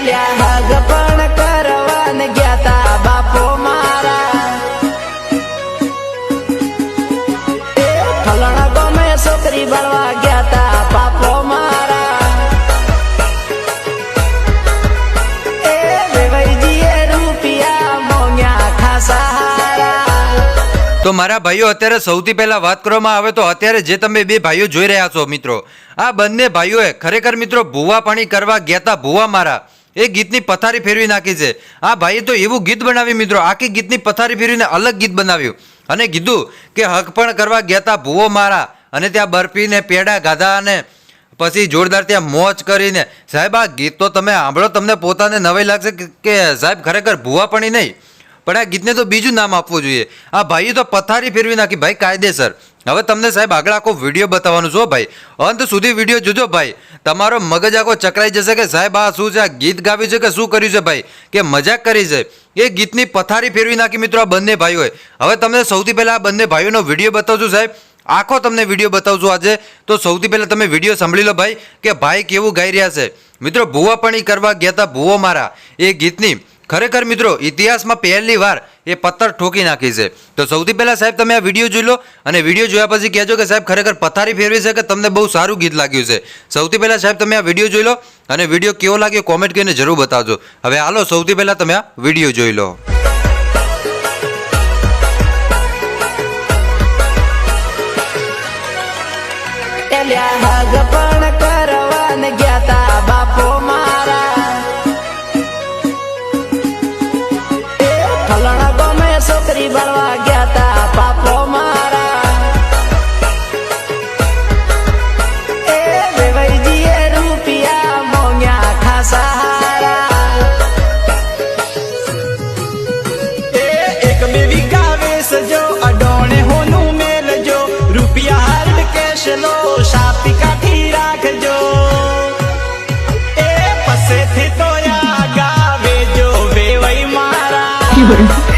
મેલ્યા ભાગ પણ કરવાન ગયા બાપો મારા. છોકરી બળવા ગયા તા બાપો મારા. તો મારા ભાઈઓ, અત્યારે સૌથી પહેલા વાત કરવામાં આવે તો અત્યારે જે તમે બે ભાઈઓ જોઈ રહ્યા છો મિત્રો, આ બંને ભાઈઓએ ખરેખર મિત્રો ભૂવા પાણી કરવા ગયા હતા ભૂવા મારા. એ ગીતની પથારી ફેરવી નાખી છે. આ ભાઈએ તો એવું ગીત બનાવ્યું મિત્રો, આખી ગીતની પથારી ફેરવીને અલગ ગીત બનાવ્યું. અને કીધું કે હક પણ કરવા ગયા તા ભૂવો મારા, અને ત્યાં બરફીને, પેડા ગાધા અને પછી જોરદાર ત્યાં મોજ કરીને. સાહેબ, આ ગીત તો તમે સાંભળો, તમને પોતાને નવાઈ લાગશે કે સાહેબ, ખરેખર ભૂવા પણ નહીં. પણ આ ગીતને તો બીજું નામ આપવું જોઈએ. આ ભાઈએ તો પથારી ફેરવી નાખી. ભાઈ, કાયદેસર. હવે તમને સાહેબ આગળ આખો વીડિયો બતાવવાનો છો ભાઈ. અંત સુધી વીડિયો જોજો ભાઈ. તમારો મગજ આખો ચકરાઈ જશે કે સાહેબ આ શું છે? આ ગીત ગાવ્યું છે કે શું કર્યું છે ભાઈ? કે મજાક કરી છે? એ ગીતની પથારી ફેરવી નાખી મિત્રો આ બંને ભાઈઓએ. હવે તમને સૌથી પહેલાં આ બંને ભાઈઓનો વીડિયો બતાવજો સાહેબ. આખો તમને વીડિયો બતાવજો આજે. તો સૌથી પહેલાં તમે વીડિયો સાંભળી લો ભાઈ, કે ભાઈ કેવું ગાઈ રહ્યા છે. મિત્રો ભૂવાપણી કરવા ગયા હતા ભૂવો મારા. એ ગીતની ખરેખર મિત્રો, ઇતિહાસમાં પહેલી વાર એ પથ્થર ઠોકી નાખી છે. તો સૌથી પહેલાં સાહેબ તમે આ વીડિયો જોઈ લો અને વીડિયો જોયા પછી કહેજો કે સાહેબ ખરેખર પથારી ફેરવી છે કે તમને બહુ સારું ગીત લાગ્યું છે. સૌથી પહેલાં સાહેબ તમે આ વીડિયો જોઈ લો અને વીડિયો કેવો લાગ્યો કોમેન્ટ કરીને જરૂર બતાવજો. હવે હાલો, સૌથી પહેલાં તમે આ વીડિયો જોઈ લો. પણ કરવાન ગયા બેસજો અડોણે હોનું મેલજો, રૂપિયા હાર્ડ કેશ લો સાપી કાઠી રાખજો. એ પસેથી તો આ ગાવે જો વેવાઈ મારા.